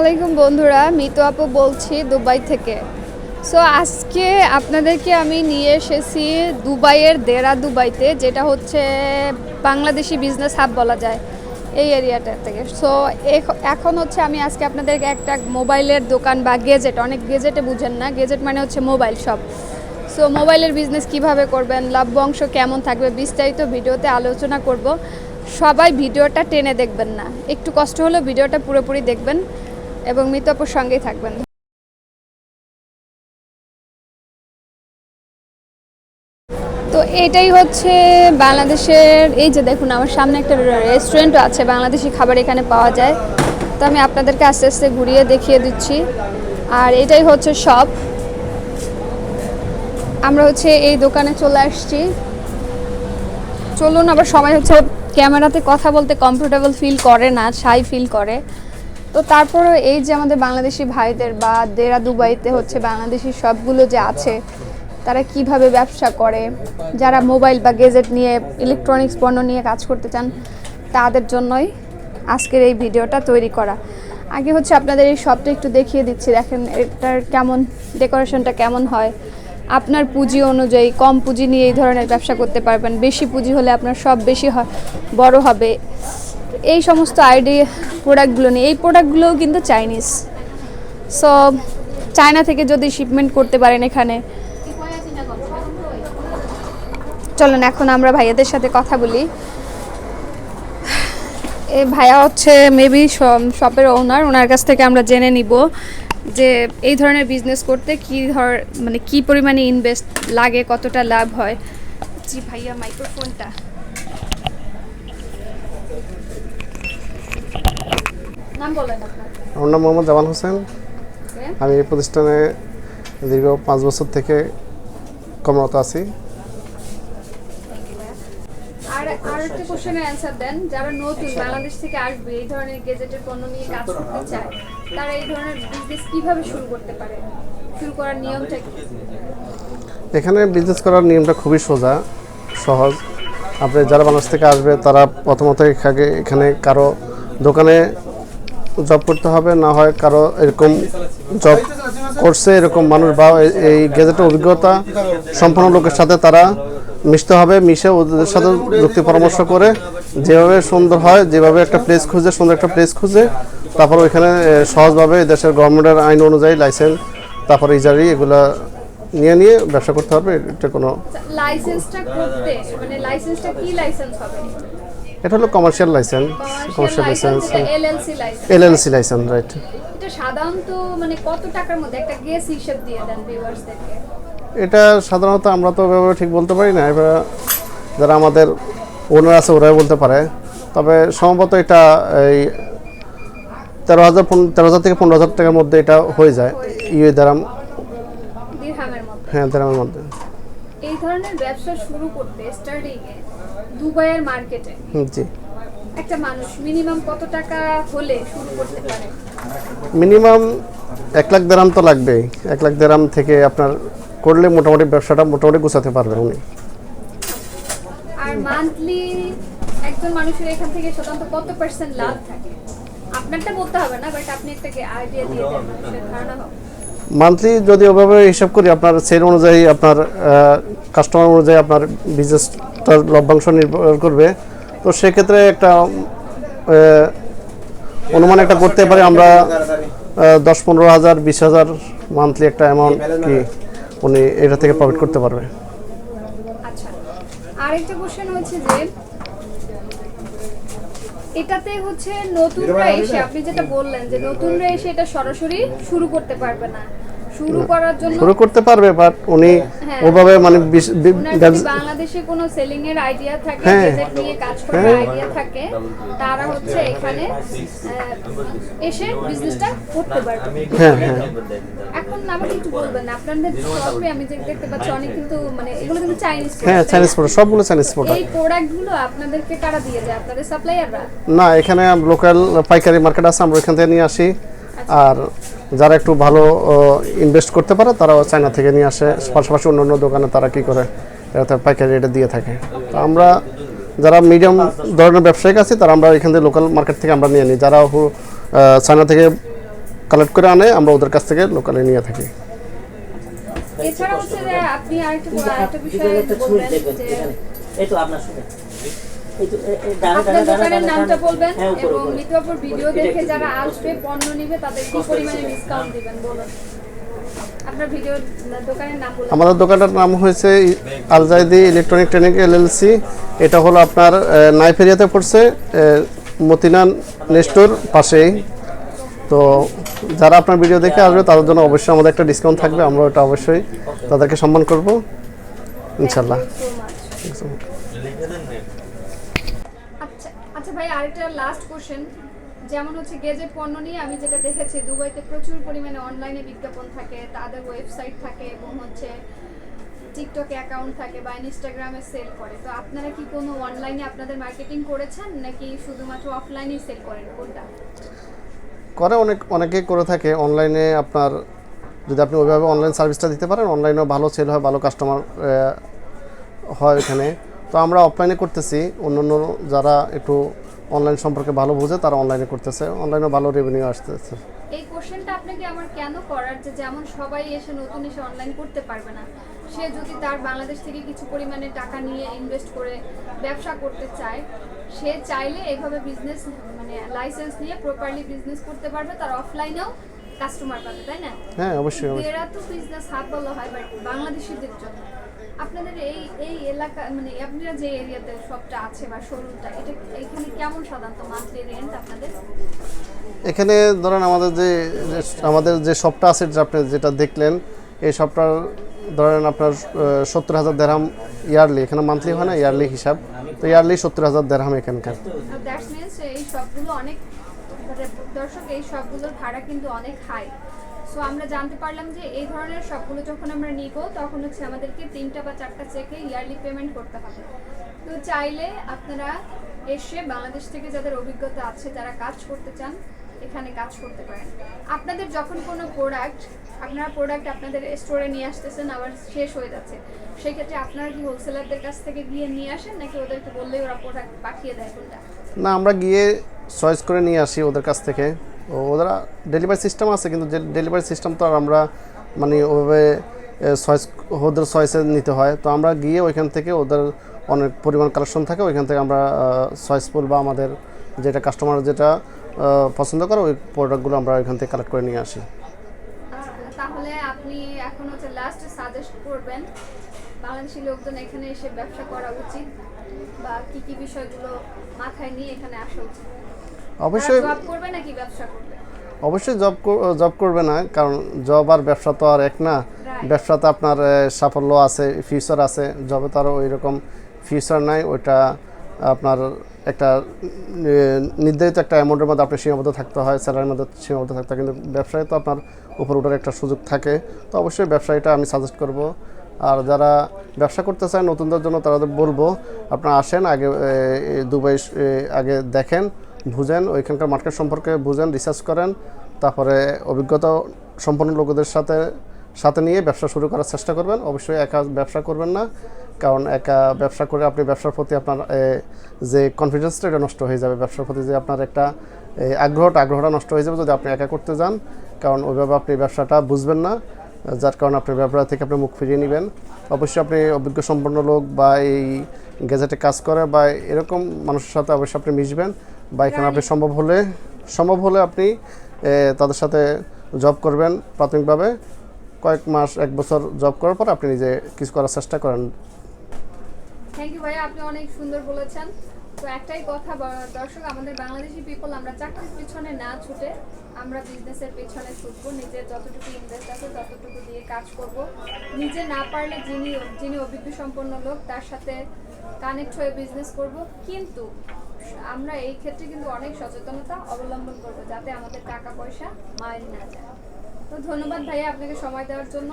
আসসালামাইকুম বন্ধুরা, মিতু আপু বলছি দুবাই থেকে। সো আজকে আপনাদেরকে আমি নিয়ে এসেছি দুবাইয়ের দেরা দুবাইতে যেটা হচ্ছে বাংলাদেশি বিজনেস হাব বলা যায়, এই এরিয়াটা থেকে। সো এখন হচ্ছে আমি আজকে আপনাদেরকে একটা মোবাইলের দোকান বা গেজেট অনেক গেজেটে বুঝেন না গেজেট মানে হচ্ছে মোবাইল শপ সো মোবাইলের বিজনেস কীভাবে করবেন, লাভ অংশ কেমন থাকবে, বিস্তারিত ভিডিওতে আলোচনা করব। সবাই ভিডিওটা টেনে দেখবেন না, একটু কষ্ট হলেও ভিডিওটা পুরোপুরি দেখবেন। এবং মিতপুর সঙ্গেই থাকবেন। তো এটাই হচ্ছে বাংলাদেশের, এই যে দেখুন আমার সামনে একটা রেস্টুরেন্টও আছে, বাংলাদেশি খাবার এখানে পাওয়া যায়। তো আমি আপনাদেরকে আস্তে আস্তে ঘুরিয়ে দেখিয়ে দিচ্ছি। আর এটাই হচ্ছে শপ আমরা হচ্ছে এই দোকানে চলে আসছি। চলুন আবার সবাই হচ্ছে ক্যামেরাতে কথা বলতে কমফোর্টেবল ফিল করে না সাই ফিল করে। তো তারপরেও এই যে আমাদের বাংলাদেশি ভাইদের বা দেরা দুবাইতে হচ্ছে বাংলাদেশি সবগুলো যে আছে, তারা কীভাবে ব্যবসা করে, যারা মোবাইল বা গেজেট নিয়ে, ইলেকট্রনিক্স পণ্য নিয়ে কাজ করতে চান, তাদের জন্যই আজকের এই ভিডিওটা তৈরি করা। আগে হচ্ছে আপনাদের এই শপটা একটু দেখিয়ে দিচ্ছি, দেখেন এটার কেমন, ডেকোরেশনটা কেমন হয়। আপনার পুঁজি অনুযায়ী কম পুঁজি নিয়ে এই ধরনের ব্যবসা করতে পারবেন, বেশি পুঁজি হলে আপনার সব বেশি হয়, বড় হবে। এই সমস্ত আইডি প্রোডাক্টগুলো নিয়ে, এই প্রোডাক্টগুলোও কিন্তু চাইনিজ। সো চায়না থেকে যদি শিপমেন্ট করতে পারেন এখানে। চলেন, এখন আমরা ভাইয়াদের সাথে কথা বলি। এ ভাইয়া হচ্ছে মেবি শপের ওনার ওনার কাছ থেকে আমরা জেনে নিব যে এই ধরনের বিজনেস করতে কি ধর মানে কি পরিমাণে ইনভেস্ট লাগে, কতটা লাভ হয়। জি ভাইয়া মাইক্রোফোনটা নাম বলেন আপনার আমার নাম মোহাম্মদ জামাল হোসেন। আমি এই প্রতিষ্ঠানে দীর্ঘ পাঁচ বছর থেকে কর্মরত আছি। আর আর একটা কোশ্চেনের অ্যান্সার দেন। যারা নতুন বাংলাদেশ থেকে আসবে এই ধরনের গেজেটের পণ্য নিয়ে কাজ করতে চায় তারা এই ধরনের বিজনেস কীভাবে শুরু করতে পারে? শুরু করার নিয়মটা কি? এখানে বিজনেস করার নিয়মটা খুবই সোজা সহজ। আপনি যারা বাংলাদেশ থেকে আসবে তারা প্রথমত এখানে এখানে কারও দোকানে জব করতে হবে, না হয় কারও এরকম জব করছে, এরকম মানুষ বা এই- গেজেটের অভিজ্ঞতা সম্পন্ন লোকের সাথে তারা মিশতে হবে, মিশে ওদের সাথে যুক্তি পরামর্শ করে, যেভাবে সুন্দর হয়, যেভাবে একটা প্লেস খুঁজে, সুন্দর একটা প্লেস খুঁজে, তারপর ওইখানে সহজভাবে দেশের গভর্নমেন্টের আইন অনুযায়ী লাইসেন্স তারপর ইজারি, এগুলা নিয়ে নিয়ে ব্যবসা করতে হবে, এটা কোনো লাইসেন্সটা করতে মানে লাইসেন্সটা কি লাইসেন্স হবে? এটা হলো commercial licence commercial licence LLC licence LLC licence right এটা সাধারণত মানে কত টাকার মধ্যে? একটা গেস হিসেব দিয়ে দেন ভিউয়ার্সদেরকে এটা সাধারণত আমরা তো ওইভাবে ঠিক বলতে পারি না এবার যারা আমাদের ওনার আছে ওরাই বলতে পারে। তবে সম্ভবত এটা এই তেরো হাজার তেরো হাজার থেকে পনেরো হাজার টাকার মধ্যে এটা হয়ে যায় ইউএ মধ্যে। হ্যাঁ দারামের মধ্যে। এই ধরনের ব্যবসা শুরু করতে স্টার্টিং এ দুবাইয়ের মার্কেটে। জি। একটা মানুষ মিনিমাম কত টাকা হলে শুরু করতে পারে? মিনিমাম এক লাখ দেরাম তো লাগবেই এক লাখ দেরাম থেকে আপনার করলে মোটামুটি ব্যবসাটা মোটামুটি গুছাতে পারবে উনি। আর মান্থলি একজন মানুষের এখান থেকে সাধারণত কত পার্সেন্ট লাভ থাকে? আপনারটা বলতে হবে না বাট আপনি একটা আইডিয়া দিয়ে দেন মানুষের ধারণা হোক মান্থলি যদি ওভাবে হিসাব করি, আপনার সেল অনুযায়ী আপনার কাস্টমার অনুযায়ী আপনার বিজনেসটার লভ্যাংশ নির্ভর করবে। তো সেক্ষেত্রে একটা অনুমান একটা করতে পারি আমরা দশ পনেরো হাজার, বিশ হাজার মান্থলি একটা অ্যামাউন্ট কি উনি এটা থেকে প্রফিট করতে পারবে। আচ্ছা আরেকটা কোশ্চেন হচ্ছে যে এটাতে হচ্ছে নতুনরা এসে আপনি যেটা বললেন যে নতুনরা এসে এটা সরাসরি শুরু করতে পারবে না। শুরু করার জন্য শুরু করতে পারবে বাট উনি হ্যাঁ। ওভাবে মানে বাংলাদেশে কোনো সেলিং এর আইডিয়া থাকে হ্যাঁ। গেজেট নিয়ে কাজ করার হ্যাঁ। আইডিয়া থাকে তারা হচ্ছে এখানে এসে বিজনেসটা করতে পারবে। হ্যাঁ হ্যাঁ। এখন আমাকে একটু বলবেন আপনাদের শপে আমি যে দেখতে পাচ্ছি অনেক কিন্তু মানে এগুলো কিন্তু চাইনিজ হ্যাঁ চাইনিজ প্রোডাক্ট সবগুলো চাইনিজ প্রোডাক্ট এই প্রোডাক্টগুলো আপনাদেরকে কারা দিয়ে যায় আপনাদের সাপ্লায়াররা না এখানে লোকাল পাইকারি মার্কেট আছে আমরা এখান থেকে নিয়ে আসি। আর যারা একটু ভালো ইনভেস্ট করতে পারে তারাও চায়না থেকে নিয়ে আসে। পাশাপাশি অন্য অন্য দোকানে তারা কি করে? পাইকারি রেটে দিয়ে থাকে। তো আমরা যারা মিডিয়াম ধরনের ব্যবসায়িক আছে তারা আমরা এখান থেকে লোকাল মার্কেট থেকে আমরা নিয়ে নিই। যারা চায়না থেকে কালেক্ট করে আনে আমরা ওদের কাছ থেকে লোকালে নিয়ে থাকি। এছাড়া হচ্ছে যে আপনি আরেকটা আরেকটা বিষয় বলবেন যে এই তো আপনার সাথে আপনার দোকানের নামটা বলবেন হ্যাঁ এবং ভিডিও দেখে যারা আসবে পণ্য নিবে তাদের কি পরিমাণে ডিসকাউন্ট দিবেন বলুন। আমাদের দোকানটার নাম হয়েছে আলজাইদি ইলেকট্রনিক ট্রেনিং এলএলসি। এটা হলো আপনার আহ, নাইফ এরিয়াতে পড়ছে মতিনান নেস্টোর পাশেই। তো যারা আপনার ভিডিও দেখে আসবে তাদের জন্য অবশ্যই আমাদের একটা ডিসকাউন্ট থাকবে আমরা ওটা অবশ্যই তাদেরকে সম্মান করব। ইনশাল্লাহ আরেকটা লাস্ট কোশ্চেন যেমন হচ্ছে গেজেট পণ্য নিয়ে আমি যেটা দেখেছি, দুবাইতে প্রচুর পরিমাণে অনলাইনে বিজ্ঞাপন থাকে, তাদের ওয়েবসাইট থাকে এবং হচ্ছে টিকটকে অ্যাকাউন্ট থাকে বা ইনস্টাগ্রামে সেল করে। তো আপনারা কি কোনো অনলাইনে আপনাদের মার্কেটিং করেছেন, নাকি শুধুমাত্র অফলাইনেই সেল করেন? কোনটা? করে অনেক, অনেকেই করে থাকে। অনলাইনে আপনার, যদি আপনি ওইভাবে অনলাইন সার্ভিসটা দিতে পারেন অনলাইনেও ভালো সেল হয়, ভালো কাস্টমার হয় এখানে। তো আমরা অফলাইনে করতেছি। অন্য অন্য যারা একটু অনলাইন সম্পর্কে ভালো বোঝে তারা অনলাইনে করতেছে অনলাইনে ভালো রেভিনিউ আসতেছে। এই কোশ্চেনটা আপনাকে আমার কেন করার যে যেমন সবাই এসে নতুন এসে অনলাইন করতে পারবে না সে যদি তার বাংলাদেশ থেকে কিছু পরিমাণে টাকা নিয়ে ইনভেস্ট করে ব্যবসা করতে চায় সে চাইলে এইভাবে বিজনেস মানে লাইসেন্স নিয়ে প্রপারলি বিজনেস করতে পারবে তার অফলাইনেও কাস্টমার পাবে তাই না? হ্যাঁ অবশ্যই অবশ্যই। এরা তো বিজনেস হাব বলা হয় বাট বাংলাদেশিদের জন্য। আপনাদের এই এই এলাকা মানে আপনারা যে এরিয়াতে সবটা আছে বা শোরুমটা এটা এখানে কেমন সাধারণত মান্থলি রেন্ট আপনাদের? এখানে ধরেন আমাদের যে আমাদের যে শপটা আছে আপনি যেটা দেখলেন এই শপটার ধরেন আপনার সত্তর হাজার দেড়হাম ইয়ারলি এখানে মান্থলি হয় না ইয়ারলি হিসাব। তো ইয়ারলি সত্তর হাজার দেড়হাম এখানকার। দ্যাটস মিনস এই সবগুলো অনেক মানে দর্শক এই সবগুলোর ভাড়া কিন্তু অনেক হাই সো আমরা জানতে পারলাম যে এই ধরনের সবগুলো যখন আমরা নিব, তখন হচ্ছে আমাদেরকে তিনটা বা চারটা চেকে ইয়ারলি পেমেন্ট করতে হবে। তো চাইলে আপনারা এসে বাংলাদেশ থেকে যাদের অভিজ্ঞতা আছে, যারা কাজ করতে চান, এখানে কাজ করতে পারেন। আপনাদের যখন কোনো প্রোডাক্ট আপনারা প্রোডাক্ট আপনাদের স্টোরে নিয়ে আসতেছেন, আবার শেষ হয়ে যাচ্ছে। সেক্ষেত্রে আপনারা কি হোলসেলারদের কাছ থেকে গিয়ে নিয়ে আসেন, নাকি ওদেরকে বললেই ওরা প্রোডাক্ট পাঠিয়ে দেয় কোনটা? না, আমরা গিয়ে চয়েস করে নিয়ে আসি ওদের কাছ থেকে। ওরা ডেলিভারি সিস্টেম আছে, কিন্তু ডেলিভারি সিস্টেম তো আর আমরা মানে ওভাবে চয়েস ওদের চয়েসে নিতে হয়। তো আমরা গিয়ে ওইখান থেকে ওদের অনেক পরিমাণ কালেকশন থাকে, ওইখান থেকে আমরা চয়েসফুল বা আমাদের যেটা কাস্টমার যেটা পছন্দ করে, ওই প্রোডাক্টগুলো আমরা ওইখান থেকে কালেক্ট করে নিয়ে আসি। তাহলে আপনি এখন হচ্ছে লাস্ট সাজেস্ট করবেন, বাংলাদেশি লোকজন এখানে এসে ব্যবসা করা উচিত বা কি কি বিষয়গুলো মাথায় নিয়ে এখানে আসা উচিত? অবশ্যই জব করবে নাকি ব্যবসা করবে? অবশ্যই জব জব করবে না কারণ জব আর ব্যবসা তো আর এক না। ব্যবসাতে আপনার সাফল্য আছে ফিউচার আছে জবে তো আরও ওই রকম ফিউচার নাই ওইটা আপনার একটা নির্ধারিত একটা অ্যামাউন্টের মধ্যে আপনার সীমাবদ্ধ থাকতে হয় স্যালারির মধ্যে সীমাবদ্ধ থাকতে হয় কিন্তু ব্যবসায় তো আপনার উপর ওঠার একটা সুযোগ থাকে। তো অবশ্যই ব্যবসায়ীটা আমি সাজেস্ট করব। আর যারা ব্যবসা করতে চায় নতুনদের জন্য তাদের বলব আপনারা আসেন আগে দুবাই আগে দেখেন। বুঝেন, ওইখানকার মার্কেট সম্পর্কে বুঝেন রিসার্চ করেন, তারপরে অভিজ্ঞতা সম্পন্ন লোকদের সাথে সাথে নিয়ে ব্যবসা শুরু করার চেষ্টা করবেন। অবশ্যই একা ব্যবসা করবেন না, কারণ একা ব্যবসা করে আপনি ব্যবসার প্রতি আপনার যে কনফিডেন্সটা এটা নষ্ট হয়ে যাবে। ব্যবসার প্রতি যে আপনার একটা আগ্রহটা আগ্রহটা নষ্ট হয়ে যাবে যদি আপনি একা করতে যান, কারণ ওইভাবে আপনি ব্যবসাটা বুঝবেন না, যার কারণে আপনি ব্যবসা থেকে আপনি মুখ ফিরিয়ে নেবেন। অবশ্যই আপনি অভিজ্ঞ সম্পন্ন লোক বা এই গেজেটে কাজ করে বা এরকম মানুষের সাথে অবশ্যই আপনি মিশবেন। বা এখানে আপনি সম্ভব হলে সম্ভব হলে আপনি তাদের সাথে জব করবেন প্রাথমিকভাবে। কয়েক মাস এক বছর জব করার পর আপনি নিজে কিছু করার চেষ্টা করেন। থ্যাংক ইউ ভাইয়া। আপনি অনেক সুন্দর বলেছেন। তো একটাই কথা দর্শক আমাদের বাংলাদেশি পিপল আমরা চাকরির পিছনে না ছুটে আমরা বিজনেসের পিছনে ছুটবো। নিজের যতটুকু ইনভেস্ট আছে ততটুকু দিয়ে কাজ করব। নিজে না পারলে যিনি যিনি অভিজ্ঞ সম্পন্ন লোক তার সাথে কানেক্ট হয়ে বিজনেস করব। কিন্তু আমরা এই ক্ষেত্রে কিন্তু অনেক সচেতনতা অবলম্বন করব যাতে আমাদের টাকা পয়সা মায়ের না যায়। তো ধন্যবাদ ভাইয়া আপনাকে সময় দেওয়ার জন্য।